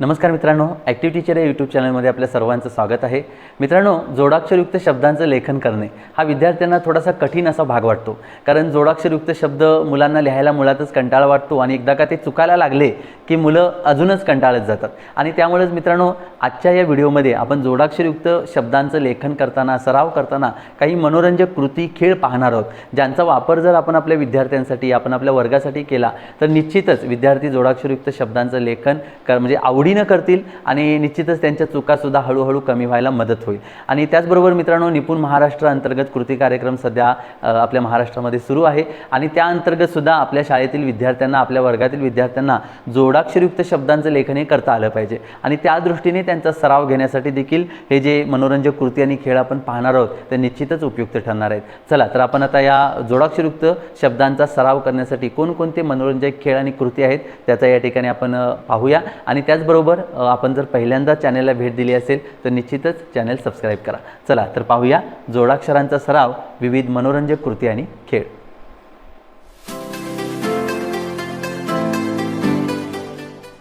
नमस्कार मित्रांनो active teacher या यूट्यूब चॅनलमध्ये आपल्या सर्वांचं स्वागत आहे. मित्रांनो जोडाक्षरयुक्त शब्दांचं लेखन करणे हा विद्यार्थ्यांना थोडासा कठीण असा भाग वाटतो. कारण जोडाक्षरयुक्त शब्द मुलांना लिहायला मुळातच कंटाळा वाटतो आणि एकदा का ते चुकायला लागले की मुलं अजूनच कंटाळत जातात. आणि त्यामुळेच मित्रांनो आजच्या या व्हिडिओमध्ये आपण जोडाक्षरयुक्त शब्दांचं लेखन करताना सराव करताना काही मनोरंजक कृती खेळ पाहणार आहोत. ज्यांचा वापर जर आपण आपल्या विद्यार्थ्यांसाठी आपण आपल्या वर्गासाठी केला तर निश्चितच विद्यार्थी जोडाक्षरयुक्त शब्दांचं लेखन कर म्हणजे आवडीनं करतील आणि निश्चितच त्यांच्या चुकासुद्धा हळूहळू कमी व्हायला मदत होईल. आणि त्याचबरोबर मित्रांनो निपुण महाराष्ट्र अंतर्गत कृती कार्यक्रम सध्या आपल्या महाराष्ट्रामध्ये सुरू आहे. आणि त्या अंतर्गतसुद्धा आपल्या शाळेतील विद्यार्थ्यांना आपल्या वर्गातील विद्यार्थ्यांना जोडाक्षरयुक्त शब्दांचं लेखन हे करता आलं पाहिजे. आणि त्या दृष्टीने त्यांचा सराव घेण्यासाठी देखील हे जे मनोरंजक कृती आणि खेळ आपण पाहणार आहोत ते निश्चितच उपयुक्त ठरणार आहेत. चला तर आपण आता या जोडाक्षरयुक्त शब्दांचा सराव करण्यासाठी कोणकोणते मनोरंजक खेळ आणि कृती आहेत त्याचा या ठिकाणी आपण पाहूया. आणि त्याचबरोबर त्याचबरोबर आपण जर पहिल्यांदा चॅनलला भेट दिली असेल तर निश्चितच चॅनल सबस्क्राईब करा. चला तर पाहूया जोडाक्षरांचा सराव विविध मनोरंजक कृती आणि खेळ.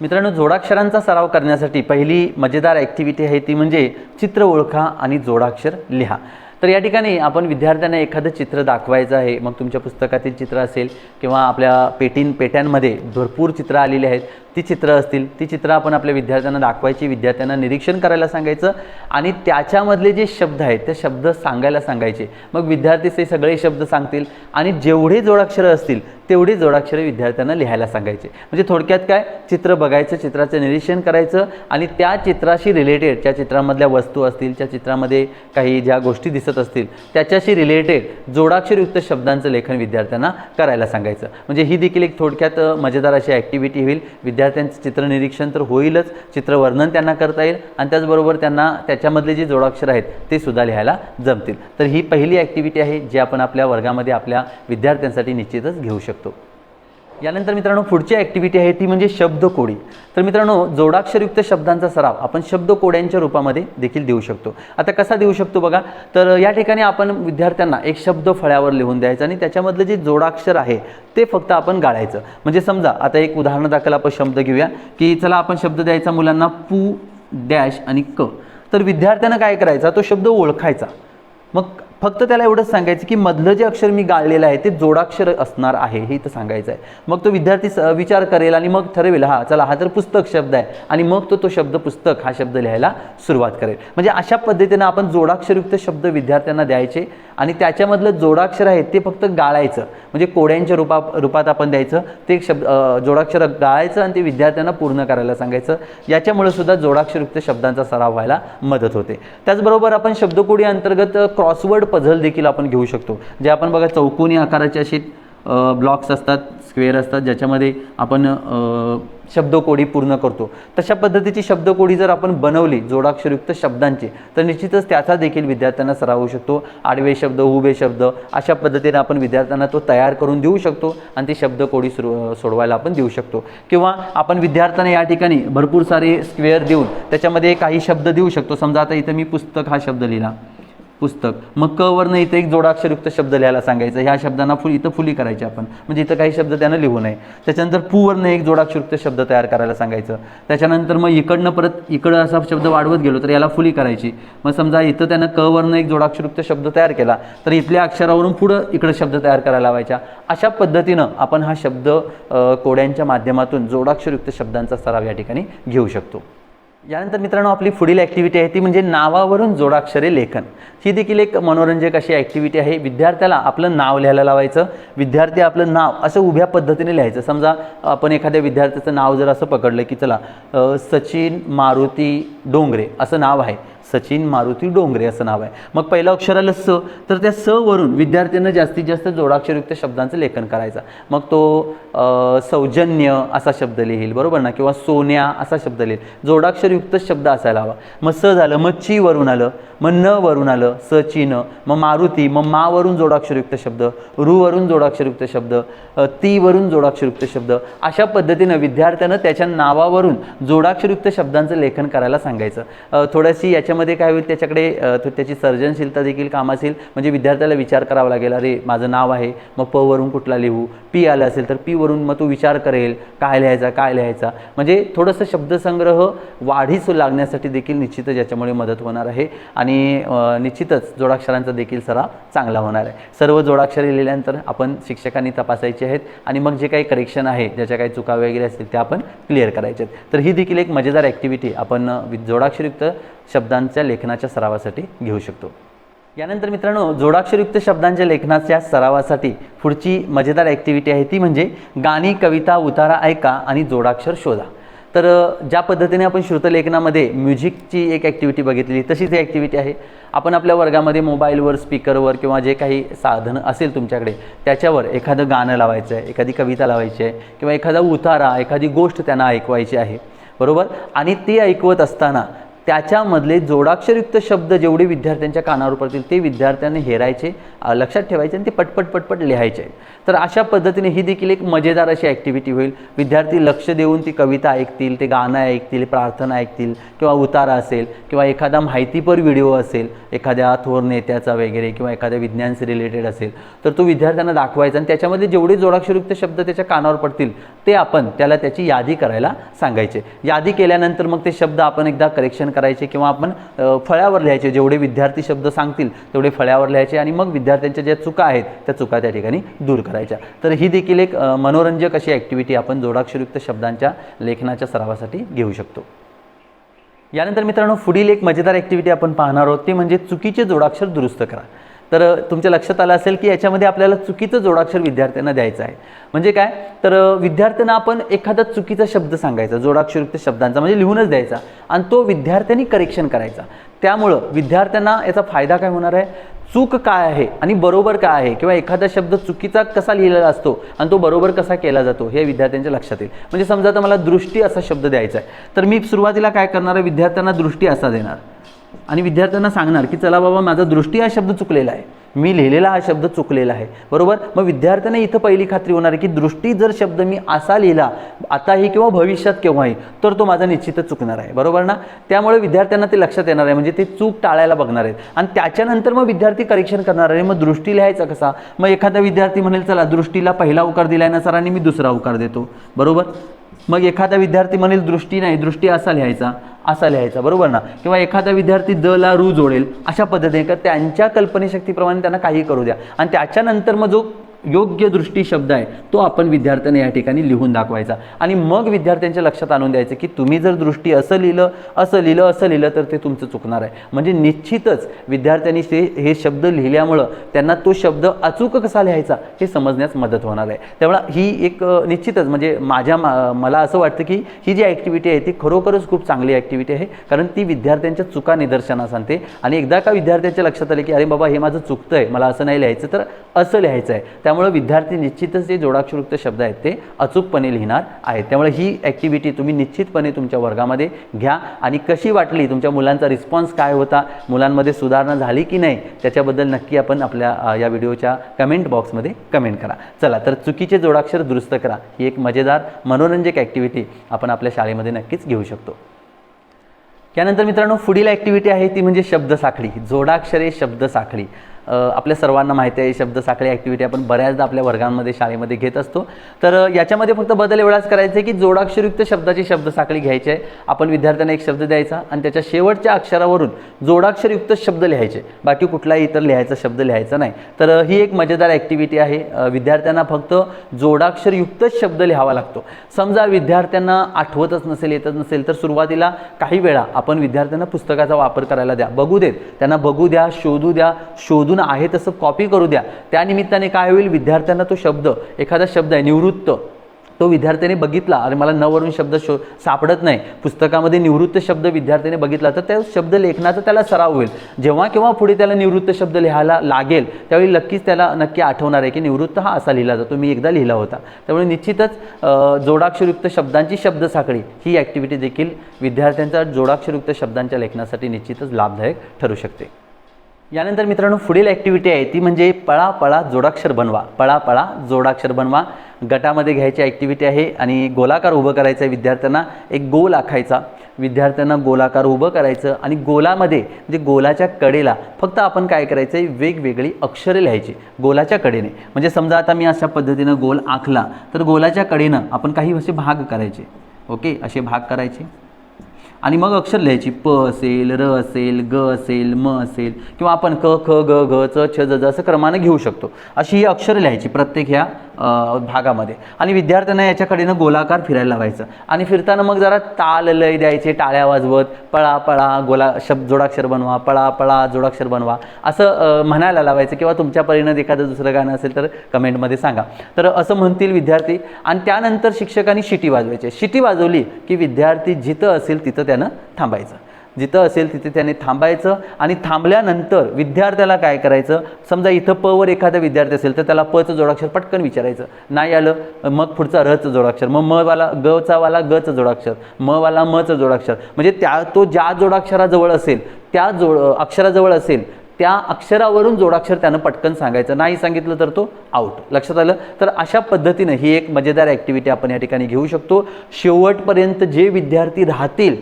मित्रांनो जोडाक्षरांचा सराव करण्यासाठी पहिली मजेदार ॲक्टिव्हिटी आहे ती म्हणजे चित्र ओळखा आणि जोडाक्षर लिहा. तर या ठिकाणी आपण विद्यार्थ्यांना एखादं चित्र दाखवायचं आहे मग तुमच्या पुस्तकातील चित्र असेल किंवा आपल्या पेटीन पेट्यांमध्ये भरपूर चित्रं आलेली आहेत ती चित्रं असतील ती चित्रं आपण आपल्या विद्यार्थ्यांना दाखवायची विद्यार्थ्यांना निरीक्षण करायला सांगायचं आणि त्याच्यामधले जे शब्द आहेत ते शब्द सांगायला सांगायचे. मग विद्यार्थी ते सगळे शब्द सांगतील आणि जेवढे जोडाक्षरं असतील तेवढी जोडाक्षरे विद्यार्थ्यांना लिहायला सांगायचे. म्हणजे थोडक्यात काय? चित्र बघायचं चित्राचं निरीक्षण करायचं आणि त्या चित्राशी रिलेटेड त्या चित्रामधल्या वस्तू असतील त्या चित्रामध्ये काही ज्या गोष्टी दिसत असतील त्याच्याशी रिलेटेड जोडाक्षरयुक्त शब्दांचं लेखन विद्यार्थ्यांना करायला सांगायचं. म्हणजे ही देखील एक थोडक्यात मजेदार अशी ॲक्टिव्हिटी होईल. विद्यार्थ्यांचं चित्रनिरीक्षण तर होईलच चित्रवर्णन त्यांना करता येईल आणि त्याचबरोबर त्यांना त्याच्यामधले जे जोडाक्षर आहेत ते सुद्धा लिहायला जमतील. तर ही पहिली ॲक्टिव्हिटी आहे जी आपण आपल्या वर्गामध्ये आपल्या विद्यार्थ्यांसाठी निश्चितच घेऊ शकतो. यानंतर मित्रांनो पुढची ॲक्टिव्हिटी आहे ती म्हणजे शब्दकोडी. तर मित्रांनो जोडाक्षरयुक्त शब्दांचा सराव आपण शब्दकोड्यांच्या रूपामध्ये देखील देऊ शकतो. आता कसा देऊ शकतो बघा? तर या ठिकाणी आपण विद्यार्थ्यांना एक शब्द फळ्यावर लिहून द्यायचं आणि त्याच्यामधलं जे जोडाक्षर आहे ते फक्त आपण गाळायचं. म्हणजे समजा आता एक उदाहरण दाखल आपण शब्द घेऊया की चला आपण शब्द द्यायचा मुलांना पू डॅश आणि क. तर विद्यार्थ्यांना काय करायचा? तो शब्द ओळखायचा. मग फक्त त्याला एवढंच सांगायचं की मधलं जे अक्षर मी गाळलेलं आहे ते जोडाक्षर असणार आहे हे इथं सांगायचं आहे. मग तो विद्यार्थी स- विचार करेल आणि मग ठरवेल हा चला हा तर पुस्तक शब्द आहे. आणि मग तो तो शब्द पुस्तक हा शब्द लिहायला सुरुवात करेल. म्हणजे अशा पद्धतीनं आपण जोडाक्षरयुक्त शब्द विद्यार्थ्यांना द्यायचे आणि त्याच्यामधलं जोडाक्षर आहे ते फक्त गाळायचं. म्हणजे कोड्यांच्या रूपा रूपात आपण द्यायचं ते शब्द जोडाक्षर गाळायचं आणि ते विद्यार्थ्यांना पूर्ण करायला सांगायचं. याच्यामुळे सुद्धा जोडाक्षरयुक्त शब्दांचा सराव व्हायला मदत होते. त्याचबरोबर आपण शब्दकोडी अंतर्गत क्रॉसवर्ड पझल देखील आपण घेऊ शकतो. जे आपण बघा चौकोनी आकाराचे असे ब्लॉक्स असतात स्क्वेअर असतात ज्याच्यामध्ये आपण शब्दकोडी पूर्ण करतो. तशा पद्धतीची शब्दकोडी जर आपण बनवली जोडाक्षरयुक्त शब्दांची तर निश्चितच त्याचा देखील विद्यार्थ्यांना सराव होऊ शकतो. आडवे शब्द उभे शब्द अशा पद्धतीने आपण विद्यार्थ्यांना तो तयार करून देऊ शकतो आणि ती शब्दकोडी सुरू सोडवायला आपण देऊ शकतो. किंवा आपण विद्यार्थ्यांना या ठिकाणी भरपूर सारे स्क्वेअर देऊन त्याच्यामध्ये काही शब्द देऊ शकतो. समजा आता इथं मी पुस्तक हा शब्द लिहिला. पुस्तक. मग क वरनं इथं एक जोडाक्षरयुक्त शब्द लिहायला सांगायचं. ह्या शब्दांना फुल इथं फुली करायची आपण. म्हणजे इथं काही शब्द त्यानं लिहू नये. त्याच्यानंतर पूवरनं एक जोडाक्षरयुक्त शब्द तयार करायला सांगायचं. त्याच्यानंतर मग इकडनं परत इकडं असा शब्द वाढवत गेलो तर याला फुली करायची. मग समजा इथं त्यानं क वरनं एक जोडाक्षरयुक्त शब्द तयार केला तर इथल्या अक्षरावरून पुढं इकडं शब्द तयार करायला लावायचा अशा पद्धतीनं आपण हा शब्द कोड्यांच्या माध्यमातून जोडाक्षरयुक्त शब्दांचा सराव या ठिकाणी घेऊ शकतो. यानंतर मित्रांनो आपली पुढील ॲक्टिव्हिटी आहे ती म्हणजे नावावरून जोडाक्षरे लेखन. ही देखील एक मनोरंजक अशी ॲक्टिव्हिटी आहे. विद्यार्थ्याला आपलं नाव लिहायला लावायचं विद्यार्थी आपलं नाव असं उभ्या पद्धतीने लिहायचं. समजा आपण एखाद्या विद्यार्थ्याचं नाव जर असं पकडलं की चला सचिन मारुती डोंगरे असं नाव आहे. सचिन मारुती डोंगरे असं नाव आहे. मग पहिलं अक्षर आलं स तर त्या स वरून विद्यार्थ्यांना जास्तीत जास्त जोडाक्षरयुक्त शब्दांचं लेखन करायचं. मग तो सौजन्य असा शब्द लिहील बरोबर ना? किंवा सोन्या असा शब्द लिहील. जोडाक्षरयुक्त शब्द असायला हवा. मग स झालं मग ची वरून आलं मग न वरून आलं स ची न. मग मारुती मग मा वरून जोडाक्षरयुक्त शब्द रूवरून जोडाक्षरयुक्त शब्द ती वरून जोडाक्षरयुक्त शब्द. अशा पद्धतीनं विद्यार्थ्यानं त्याच्या नावावरून जोडाक्षरयुक्त शब्दांचं लेखन करायला सांगायचं. थोड्याशी थोडीशी याच्यामध्ये मध्ये काय होईल त्याच्याकडे तो त्याची सर्जनशीलता देखील काम असेल म्हणजे विद्यार्थ्याला विचार करावा लागेल अरे माझं नाव आहे मग प वरून कुठला लिहू? पी आलं असेल तर पी वरून मग तो विचार करेल काय लिहायचा काय लिहायचा? म्हणजे थोडंसं शब्दसंग्रह वाढीस लागण्यासाठी देखील निश्चितच याच्यामुळे मदत होणार आहे. आणि निश्चितच जोडाक्षरांचा देखील सराव चांगला होणार आहे. सर्व जोडाक्षरे लिहिल्यानंतर आपण शिक्षकांनी तपासायचे आहेत. आणि मग जे काही करेक्शन आहे ज्याच्या काही चुका वगैरे असतील त्या आपण क्लिअर करायचे आहेत. तर ही देखील एक मजेदार ॲक्टिव्हिटी आपण जोडाक्षरयुक्त शब्दांच्या लेखनाच्या सरावासाठी घेऊ शकतो. यानंतर मित्रांनो जोडाक्षरयुक्त शब्दांच्या लेखनाच्या सरावासाठी पुढची मजेदार ॲक्टिव्हिटी आहे ती म्हणजे गाणी कविता उतारा ऐका आणि जोडाक्षर शोधा. तर ज्या पद्धतीने आपण श्रुतलेखनामध्ये म्युझिकची एक ॲक्टिव्हिटी बघितली तशीच ही ॲक्टिव्हिटी आहे. आपण आपल्या वर्गामध्ये मोबाईलवर स्पीकरवर किंवा जे काही साधन असेल तुमच्याकडे त्याच्यावर एखादं गाणं लावायचं आहे एखादी कविता लावायची आहे किंवा एखादा उतारा एखादी गोष्ट त्यांना ऐकवायची आहे. बरोबर? आणि ते ऐकवत असताना त्याच्यामधले जोडाक्षरयुक्त शब्द जेवढे विद्यार्थ्यांच्या कानावर पडतील ते विद्यार्थ्यांनी हेरायचे लक्षात ठेवायचे आणि ते पटपट पटपट लिहायचे. तर अशा पद्धतीने ही देखील एक मजेदार अशी ॲक्टिव्हिटी होईल. विद्यार्थी लक्ष देऊन ती कविता ऐकतील ते गाणं ऐकतील प्रार्थना ऐकतील किंवा उतारा असेल किंवा एखादा माहितीपर व्हिडिओ असेल एखाद्या थोर नेत्याचा वगैरे किंवा एखाद्या विज्ञानशी रिलेटेड असेल तर तो विद्यार्थ्यांना दाखवायचा आणि त्याच्यामध्ये जेवढे जोडाक्षरयुक्त शब्द त्याच्या कानावर पडतील ते आपण त्याला त्याची यादी करायला सांगायचे. यादी केल्यानंतर मग ते शब्द आपण एकदा करेक्शन करायचे किंवा आपण फळ्यावर लिहायचे. जेवढे विद्यार्थी शब्द सांगतील तेवढे फळ्यावर लिहायचे आणि मग विद्यार्थ्यांच्या ज्या चुका आहेत त्या चुका त्या ठिकाणी दूर करायच्या. तर ही देखील एक मनोरंजक अशी ॲक्टिव्हिटी आपण जोडाक्षरयुक्त शब्दांच्या लेखनाच्या सरावासाठी घेऊ शकतो. यानंतर मित्रांनो पुढील एक मजेदार ॲक्टिव्हिटी आपण पाहणार आहोत ते म्हणजे चुकीचे जोडाक्षर दुरुस्त करा. तर तुमच्या लक्षात आलं असेल की याच्यामध्ये आपल्याला चुकीचं जोडाक्षर विद्यार्थ्यांना द्यायचं आहे. म्हणजे काय? तर विद्यार्थ्यांना आपण एखादा चुकीचा शब्द सांगायचा जोडाक्षरयुक्त शब्दांचा म्हणजे लिहूनच द्यायचा आणि तो विद्यार्थ्यांनी करेक्शन करायचा. त्यामुळं विद्यार्थ्यांना याचा फायदा काय होणार आहे? चूक काय आहे आणि बरोबर काय आहे? किंवा एखादा शब्द चुकीचा कसा लिहिलेला असतो आणि तो बरोबर कसा केला जातो हे विद्यार्थ्यांच्या लक्षात येईल. म्हणजे समजा आता मला दृष्टी असा शब्द द्यायचा आहे. तर मी सुरुवातीला काय करणार आहे? विद्यार्थ्यांना दृष्टी असा देणार. आणि विद्यार्थ्यांना सांगणार की चला बाबा माझा दृष्टी हा शब्द चुकलेला आहे. मी लिहिलेला हा शब्द चुकलेला आहे. बरोबर? मग विद्यार्थ्यांना इथं पहिली खात्री होणार आहे की दृष्टी जर शब्द मी असा लिहिला आताही किंवा भविष्यात केव्हाही तर तो माझा निश्चितच चुकणार आहे. बरोबर ना? त्यामुळे विद्यार्थ्यांना ते लक्षात येणार आहे. म्हणजे ते चूक टाळायला बघणार आहेत. आणि त्याच्यानंतर मग विद्यार्थी करेक्शन करणार आहे. मग दृष्टी लिहायचा कसा? मग एखादा विद्यार्थी म्हणेल चला दृष्टीला पहिला उकार दिलाय ना सरांनी मी दुसरा उकार देतो. बरोबर? मग एखादा विद्यार्थी म्हणेल दृष्टी नाही दृष्टी असा लिहायचा. असा लिहायचा बरोबर ना? किंवा एखादा विद्यार्थी द ला रू जोडेल अशा पद्धतीने का त्यांच्या कल्पनेशक्तीप्रमाणे त्यांना काही करू द्या. आणि त्याच्यानंतर मग जो योग्य दृष्टी शब्द आहे तो आपण विद्यार्थ्यांना या ठिकाणी लिहून दाखवायचा. आणि मग विद्यार्थ्यांच्या लक्षात आणून द्यायचं की तुम्ही जर दृष्टी असं लिहिलं असं लिहिलं असं लिहिलं तर ते तुमचं चुकणार आहे. म्हणजे निश्चितच विद्यार्थ्यांनी ते हे शब्द लिहिल्यामुळं त्यांना तो शब्द अचूक कसा लिहायचा हे समजण्यास मदत होणार आहे. त्यामुळं ही एक निश्चितच म्हणजे माझ्या मा- मला असं वाटतं की ही जी ॲक्टिव्हिटी आहे ती खरोखरच खूप चांगली ॲक्टिव्हिटी आहे कारण ती विद्यार्थ्यांच्या चुका निदर्शनास आणते. आणि एकदा का विद्यार्थ्यांच्या लक्षात आले की अरे बाबा हे माझं चुकतं आहे मला असं नाही लिहायचं तर असं लिहायचं आहे. त्यामुळे विद्यार्थी निश्चितच जे जोडाक्षरयुक्त शब्द आहेत ते अचूकपणे लिहिणार आहेत. त्यामुळे ही ॲक्टिव्हिटी तुम्ही निश्चितपणे तुमच्या वर्गामध्ये घ्या. आणि कशी वाटली? तुमच्या मुलांचा रिस्पॉन्स काय होता? मुलांमध्ये सुधारणा झाली की नाही? त्याच्याबद्दल नक्की आपण आपल्या या व्हिडिओच्या कमेंट बॉक्समध्ये कमेंट करा. चला तर चुकीचे जोडाक्षर दुरुस्त करा. ही एक मजेदार मनोरंजक ॲक्टिव्हिटी आपण आपल्या शाळेमध्ये नक्कीच घेऊ शकतो. त्यानंतर मित्रांनो पुढील ॲक्टिव्हिटी आहे ती म्हणजे शब्दसाखळी जोडाक्षरे शब्दसाखळी आपल्या सर्वांना माहिती आहे शब्द साखळी ॲक्टिव्हिटी आपण बऱ्याचदा आपल्या वर्गांमध्ये शाळेमध्ये घेत असतो. तर याच्यामध्ये फक्त बदल एवढाच करायचा आहे की जोडाक्षरयुक्त शब्दाची शब्द साखळी घ्यायची आहे. आपण विद्यार्थ्यांना एक शब्द द्यायचा आणि त्याच्या शेवटच्या अक्षरावरून जोडाक्षरयुक्त शब्द लिहायचे. बाकी कुठलाही इतर लिहायचा शब्द लिहायचा नाही. तर ही एक मजेदार ॲक्टिव्हिटी आहे. विद्यार्थ्यांना फक्त जोडाक्षरयुक्तच शब्द लिहावा लागतो. समजा विद्यार्थ्यांना आठवतच नसेल येतच नसेल तर सुरुवातीला काही वेळा आपण विद्यार्थ्यांना पुस्तकाचा वापर करायला द्या. बघू देत. त्यांना बघू द्या शोधू द्या. शोधून आहे तसं कॉपी करू द्या. त्यानिमित्ताने काय होईल? विद्यार्थ्यांना तो शब्द एखादा शब्द आहे निवृत्त. तो विद्यार्थ्याने बघितला. अरे मला नवरून शब्द शो सापडत नाही. पुस्तकामध्ये निवृत्त शब्द विद्यार्थ्याने बघितला तर त्या शब्द लेखनाचा त्याला सराव होईल. जेव्हा केव्हा पुढे त्याला निवृत्त शब्द लिहायला लागेल त्यावेळी नक्कीच त्याला नक्की आठवणार आहे की निवृत्त हा असा लिहिला जातो. मी एकदा लिहिला होता. त्यामुळे निश्चितच जोडाक्षरयुक्त शब्दांची शब्दसाखळी ही ॲक्टिव्हिटी देखील विद्यार्थ्यांच्या जोडाक्षरयुक्त शब्दांच्या लेखनासाठी निश्चितच लाभदायक ठरू शकते. यानंतर मित्रांनो पुढील ॲक्टिव्हिटी आहे ती म्हणजे पळा पळा जोडाक्षर बनवा. पळा पळा जोडाक्षर बनवा. गटामध्ये घ्यायची ॲक्टिव्हिटी आहे आणि गोलाकार उभं करायचं आहे विद्यार्थ्यांना. एक गोल आखायचा. विद्यार्थ्यांना गोलाकार उभं करायचं आणि गोलामध्ये म्हणजे गोलाच्या कडेला फक्त आपण काय करायचं आहे वेगवेगळी अक्षरे लिहायची. गोलाच्या कडेने. म्हणजे समजा आता मी अशा पद्धतीनं गोल आखला तर गोलाच्या कडेनं आपण काही असे भाग करायचे. ओके? असे भाग करायचे. आणि मग अक्षर लिहायची. प असेल र असेल ग असेल म असेल किंवा आपण क ख ग घ च छ ज ज असं क्रमानं घेऊ शकतो. अशी ही अक्षरं लिहायची प्रत्येक ह्या भागामध्ये. आणि विद्यार्थ्यांना याच्याकडेनं गोलाकार फिरायला लावायचं. आणि फिरताना मग जरा ताल लय द्यायचे टाळ्या वाजवत पळा पळा गोला शब्द जोडाक्षर बनवा पळा पळा जोडाक्षर बनवा असं म्हणायला लावायचं किंवा तुमच्या परीनं एखादं दुसरं गाणं असेल तर कमेंटमध्ये सांगा. तर असं म्हणतील विद्यार्थी. आणि त्यानंतर शिक्षकांनी शिटी वाजवायची. शिटी वाजवली की विद्यार्थी जिथं असेल तिथं त्यानं थांबायचं. जिथं असेल तिथे त्याने थांबायचं आणि थांबल्यानंतर विद्यार्थ्याला काय करायचं? समजा इथं प वर एखादा विद्यार्थी असेल तर त्याला पचं जोडाक्षर पटकन विचारायचं. नाही आलं मग पुढचा रचं जोडाक्षर मग म वाला गचा वाला गचं जोडाक्षर म वाला मचं जोडाक्षर. म्हणजे त्या तो ज्या जोडाक्षराजवळ असेल त्या जोड अक्षराजवळ असेल त्या अक्षरावरून जोडाक्षर त्यानं पटकन सांगायचं. नाही सांगितलं तर तो आउट लक्षात आलं? तर अशा पद्धतीनं ही एक मजेदार ॲक्टिव्हिटी आपण या ठिकाणी घेऊ शकतो. शेवटपर्यंत जे विद्यार्थी राहतील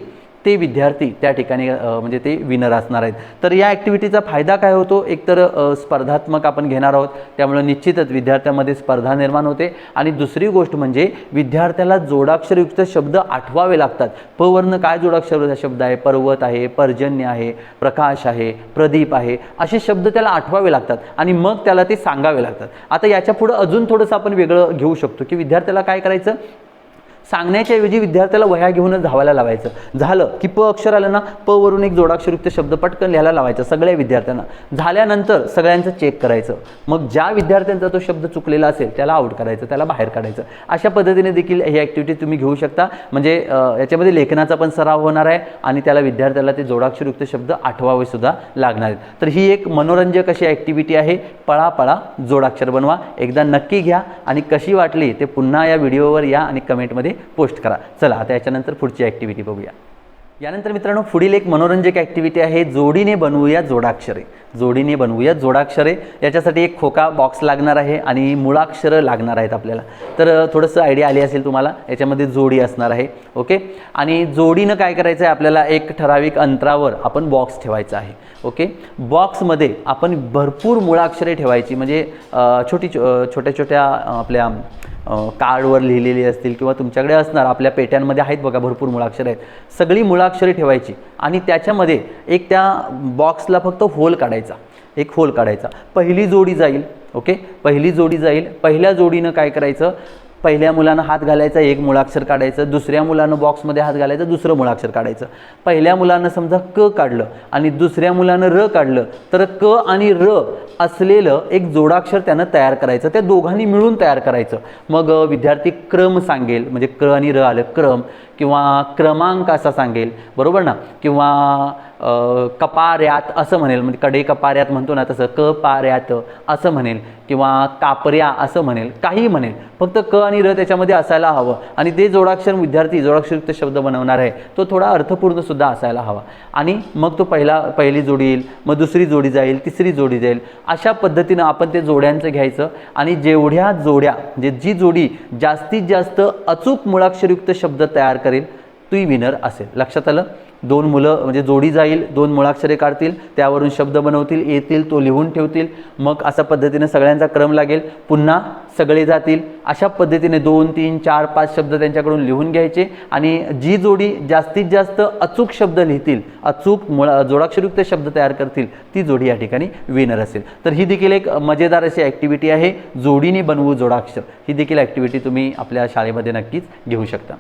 ते विद्यार्थी त्या ठिकाणी म्हणजे ते विनर असणार आहेत. तर या ॲक्टिव्हिटीचा फायदा काय होतो? एकतर स्पर्धात्मक आपण घेणार आहोत. त्यामुळे निश्चितच विद्यार्थ्यांमध्ये स्पर्धा निर्माण होते. आणि दुसरी गोष्ट म्हणजे विद्यार्थ्याला जोडाक्षरयुक्त शब्द आठवावे लागतात. प काय जोडाक्षर शब्द आहे? पर्वत आहे पर्जन्य आहे प्रकाश आहे प्रदीप आहे. असे शब्द त्याला आठवावे लागतात आणि मग त्याला ते सांगावे लागतात. आता याच्या पुढं अजून थोडंसं आपण वेगळं घेऊ शकतो की विद्यार्थ्याला काय करायचं? सांगण्याच्या ऐवजी विद्यार्थ्याला वह्या घेऊनच धावायला लावायचं. झालं की प अक्षर आलं ना प वरून एक जोडाक्षरयुक्त शब्द पटकन लिहायला लावायचा सगळ्या विद्यार्थ्यांना. झाल्यानंतर सगळ्यांचं चेक करायचं. मग ज्या विद्यार्थ्यांचा तो शब्द चुकलेला असेल त्याला आउट करायचं त्याला बाहेर काढायचं. अशा पद्धतीने देखील ही ॲक्टिव्हिटी तुम्ही घेऊ शकता. म्हणजे याच्यामध्ये लेखनाचा पण सराव होणार आहे आणि त्याला विद्यार्थ्याला ते जोडाक्षरयुक्त शब्द आठवावे सुद्धा लागणार आहेत. तर ही एक मनोरंजक अशी ॲक्टिव्हिटी आहे. पळा पळा जोडाक्षर बनवा. एकदा नक्की घ्या आणि कशी वाटली ते पुन्हा या व्हिडिओवर या आणि कमेंटमध्ये पोस्ट करा. चला आता याच्यानंतर पुढची ॲक्टिव्हिटी बघूया. यानंतर मित्रांनो पुढील एक मनोरंजक ॲक्टिव्हिटी आहे जोडीने बनवूया जोडाक्षरे. जोडीने बनवूया जोडाक्षरे. याच्यासाठी एक खोका बॉक्स लागणार आहे आणि मुळाक्षरं लागणार आहेत आपल्याला. तर थोडंसं आयडिया आली असेल तुम्हाला याच्यामध्ये जोडी असणार आहे ओके आणि जोडीनं काय करायचं आहे आपल्याला एक ठराविक अंतरावर आपण बॉक्स ठेवायचा आहे ओके बॉक्समध्ये आपण भरपूर मुळाक्षरे ठेवायची म्हणजे छोटी छोट्या छोट्या आपल्या कार्डवर लिहिलेली असतील किंवा तुमच्याकडे असणार आपल्या पेट्यांमध्ये आहेत बघा भरपूर मुळाक्षरं आहेत. सगळी मुळाक्षरे ठेवायची आणि त्याच्यामध्ये एक त्या बॉक्सला फक्त होल काढायचा. एक होल काढायचा. पहिली जोडी जाईल ओके? पहिली जोडी जाईल. पहिल्या जोडीनं काय करायचं? पहिल्या मुलानं हात घालायचा एक मुळाक्षर काढायचं दुसऱ्या मुलानं बॉक्समध्ये हात घालायचं दुसरं मुळाक्षर काढायचं. पहिल्या मुलानं समजा क काढलं आणि दुसऱ्या मुलानं र काढलं तर क आणि र असलेलं एक जोडाक्षर त्यानं तयार करायचं. त्या दोघांनी मिळून तयार करायचं. मग विद्यार्थी क्रम सांगेल. म्हणजे क आणि र आलं क्रम. किंवा क्रमांक असा सांगेल बरोबर ना? किंवा अ, कपाऱ्यात असं म्हणेल म्हणजे कडे कपाऱ्यात म्हणतो ना तसं क असं म्हणेल किंवा कापऱ्या असं म्हणेल काही म्हणेल. फक्त क आणि र त्याच्यामध्ये असायला हवं. आणि ते जोडाक्षर विद्यार्थी जोडाक्षरयुक्त शब्द बनवणार आहे तो थोडा अर्थपूर्णसुद्धा असायला हवा. आणि मग तो पहिला पहिली जोडी येईल मग दुसरी जोडी जाईल तिसरी जोडी जाईल. अशा पद्धतीनं आपण ते जोड्यांचं घ्यायचं. आणि जेवढ्या जोड्या म्हणजे जी जोडी जास्तीत जास्त अचूक मुळाक्षरयुक्त शब्द तयार करेल ती विनर असेल. लक्षात आलं? दोन मुलं म्हणजे जोडी जाईल दोन मुळाक्षरे काढतील त्यावरून शब्द बनवतील येतील तो लिहून ठेवतील. मग अशा पद्धतीने सगळ्यांचा क्रम लागेल. पुन्हा सगळे जातील. अशा पद्धतीने दोन तीन चार पाच शब्द त्यांच्याकडून लिहून घ्यायचे. आणि जी जोडी जास्तीत जास्त अचूक शब्द लिहितील अचूक मुळा जोडाक्षरयुक्त शब्द तयार करतील ती जोडी या ठिकाणी विनर असेल. तर ही देखील एक मजेदार अशी ॲक्टिव्हिटी आहे. जोडीने बनवू जोडाक्षर. ही देखील ॲक्टिव्हिटी तुम्ही आपल्या शाळेमध्ये नक्कीच घेऊ शकता.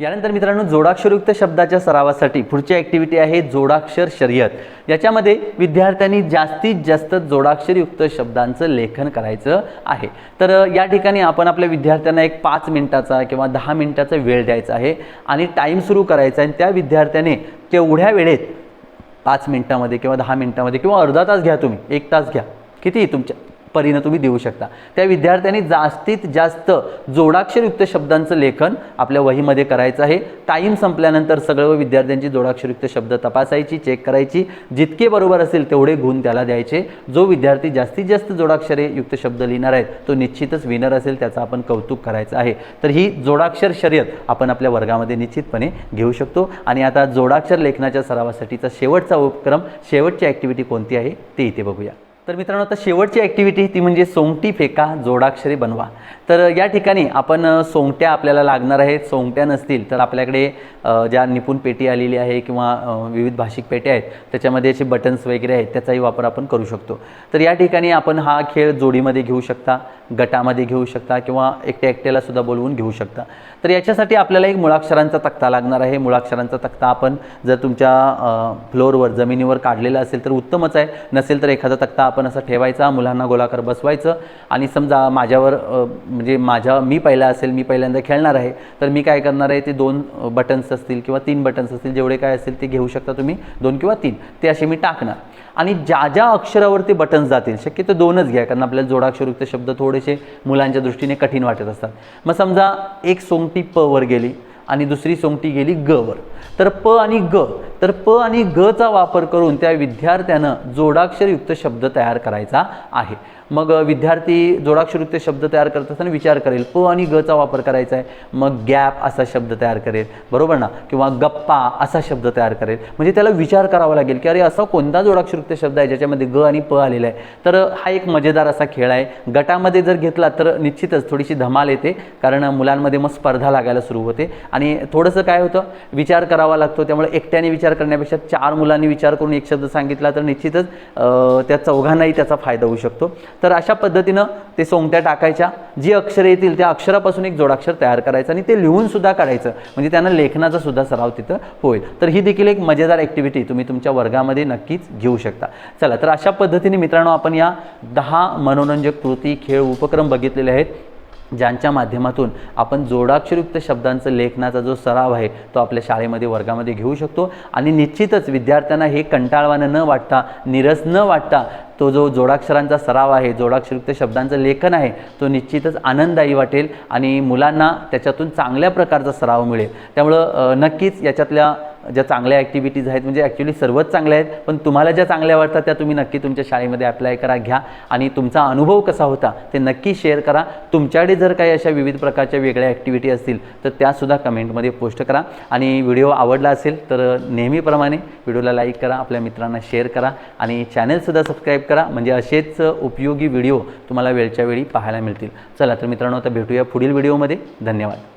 यानंतर मित्रांनो जोडाक्षरयुक्त शब्दाच्या सरावासाठी पुढची ॲक्टिव्हिटी आहे जोडाक्षर शर्यत. याच्यामध्ये विद्यार्थ्यांनी जास्तीत जास्त जोडाक्षरयुक्त शब्दांचं लेखन करायचं आहे. तर या ठिकाणी आपण आपल्या विद्यार्थ्यांना एक पाच मिनिटाचा किंवा दहा मिनिटाचा वेळ द्यायचा आहे आणि टाईम सुरू करायचा आहे आणि त्या विद्यार्थ्याने तेवढ्या वेळेत पाच मिनिटामध्ये किंवा दहा मिनिटामध्ये किंवा अर्धा तास घ्या तुम्ही एक तास घ्या. किती तुमच्या? परीनं तुम्ही देऊ शकता. त्या विद्यार्थ्यांनी जास्तीत जास्त जोडाक्षरयुक्त शब्दांचं लेखन आपल्या वहीमध्ये करायचं आहे. टाईम संपल्यानंतर सगळं विद्यार्थ्यांची जोडाक्षरयुक्त शब्द तपासायची चेक करायची. जितके बरोबर असेल तेवढे गुण त्याला द्यायचे. जो विद्यार्थी जास्तीत जास्त जोडाक्षरे युक्त शब्द लिहिणार आहेत तो निश्चितच विनर असेल त्याचं आपण कौतुक करायचं आहे. तर ही जोडाक्षर शर्यत आपण आपल्या वर्गामध्ये निश्चितपणे घेऊ शकतो. आणि आता जोडाक्षर लेखनाच्या सरावासाठीचा शेवटचा उपक्रम शेवटची ॲक्टिव्हिटी कोणती आहे ते इथे बघूया. तर मित्रांनो आता शेवटची ॲक्टिव्हिटी ती म्हणजे सोंगटी फेका जोडाक्षरे बनवा. तर या ठिकाणी आपण सोंगट्या आपल्याला लागणार आहेत. सोंगट्या नसतील तर आपल्याकडे ज्या निपुण पेटी आलेली आहे किंवा विविध भाषिक पेट्या आहेत त्याच्यामध्ये असे बटन्स वगैरे आहेत त्याचाही वापर आपण करू शकतो. तर या ठिकाणी आपण हा खेळ जोडीमध्ये घेऊ शकता गटामध्ये घेऊ शकता किंवा एकट्या एकट्याला सुद्धा बोलवून घेऊ शकता. तर याच्यासाठी आपल्याला एक मुळाक्षरांचा तक्ता लागणार आहे. मुळाक्षरांचा तक्ता आपण जर तुमच्या फ्लोअरवर जमिनीवर काढलेला असेल तर उत्तमच आहे. नसेल तर एखादा तक्ता आपण असा ठेवायचा मुलांना गोलाकार बसवायचं आणि समजा माझ्यावर म्हणजे माझ्या मी पहिला असेल मी पहिल्यांदा खेळणार आहे तर मी काय करणार आहे? ते दोन बटन्स असतील किंवा तीन बटन्स असतील जेवढे काय असतील ते घेऊ शकता तुम्ही. दोन किंवा तीन. ते असे मी टाकणार. आणि ज्या ज्या अक्षरावरती बटन्स जातील शक्यतो दोनच घ्या कारण आपल्याला जोडाक्षरयुक्त शब्द थोडेसे मुलांच्या दृष्टीने कठीण वाटत असतात. मग समजा एक सोंग सोंगटी प वर गेली आणि दुसरी सोंगटी गेली ग वर. तर प आणि ग तर प आणि ग चा वापर करून त्या विद्यार्थ्यानं जोडाक्षरयुक्त शब्द तयार करायचा आहे. मग विद्यार्थी जोडाक्षरयुक्त शब्द तयार करत असताना विचार करेल प आणि ग चा वापर करायचा आहे. मग गॅप असा शब्द तयार करेल बरोबर ना? किंवा गप्पा असा शब्द तयार करेल. म्हणजे त्याला विचार करावा लागेल की अरे असा कोणता जोडाक्षरयुक्त शब्द आहे ज्याच्यामध्ये ग आणि प आलेला आहे? तर हा एक मजेदार असा खेळ आहे. गटामध्ये जर घेतला तर निश्चितच थोडीशी धमाल येते कारण मुलांमध्ये मग स्पर्धा लागायला सुरू होते. आणि थोडंसं काय होतं? विचार करावा लागतो. त्यामुळे एकट्याने विचार करण्यापेक्षा चार मुलांनी विचार करून एक शब्द सांगितला तर निश्चितच त्या चौघांनाही त्याचा फायदा होऊ शकतो. तर अशा पद्धतीनं ते सोंगट्या टाकायच्या. जी अक्षरं येतील त्या अक्षरापासून एक जोडाक्षर तयार करायचं आणि ते लिहूनसुद्धा काढायचं. म्हणजे त्यांना लेखनाचा सुद्धा सराव तिथं होईल. तर ही देखील एक मजेदार ॲक्टिव्हिटी तुम्ही तुमच्या वर्गामध्ये नक्कीच घेऊ शकता. चला तर अशा पद्धतीने मित्रांनो आपण या दहा मनोरंजक कृती खेळ उपक्रम बघितलेले आहेत ज्यांच्या माध्यमातून आपण जोडाक्षरयुक्त शब्दांचं लेखनाचा जो सराव आहे तो आपल्या शाळेमध्ये वर्गामध्ये घेऊ शकतो. आणि निश्चितच विद्यार्थ्यांना हे कंटाळवाणं न वाटता निरस न वाटता तो जो जोडाक्षरांचा सराव आहे जोडाक्षरयुक्त शब्दांचं लेखन आहे तो निश्चितच आनंददायी वाटेल आणि मुलांना त्याच्यातून चांगल्या प्रकारचा सराव मिळेल. त्यामुळं नक्कीच याच्यातल्या ज्या चांगल्या ॲक्टिव्हिटीज आहेत म्हणजे ॲक्च्युली सर्वच चांगल्या आहेत पण तुम्हाला ज्या चांगल्या वाटतात त्या तुम्ही नक्की तुमच्या शाळेमध्ये अप्लाय करा घ्या आणि तुमचा अनुभव कसा होता ते नक्की शेअर करा. तुमच्याकडे जर काही अशा विविध प्रकारच्या वेगळ्या ॲक्टिव्हिटी असतील तर त्यासुद्धा कमेंटमध्ये पोस्ट करा. आणि व्हिडिओ आवडला असेल तर नेहमीप्रमाणे व्हिडिओला लाईक करा आपल्या मित्रांना शेअर करा आणि चॅनलसुद्धा सबस्क्राईब करा. म्हणजे असेच उपयोगी व्हिडिओ तुम्हाला वेळच्या वेळी पाहायला मिळतील. चला तर मित्रांनो आता भेटूया पुढील व्हिडिओमध्ये. धन्यवाद.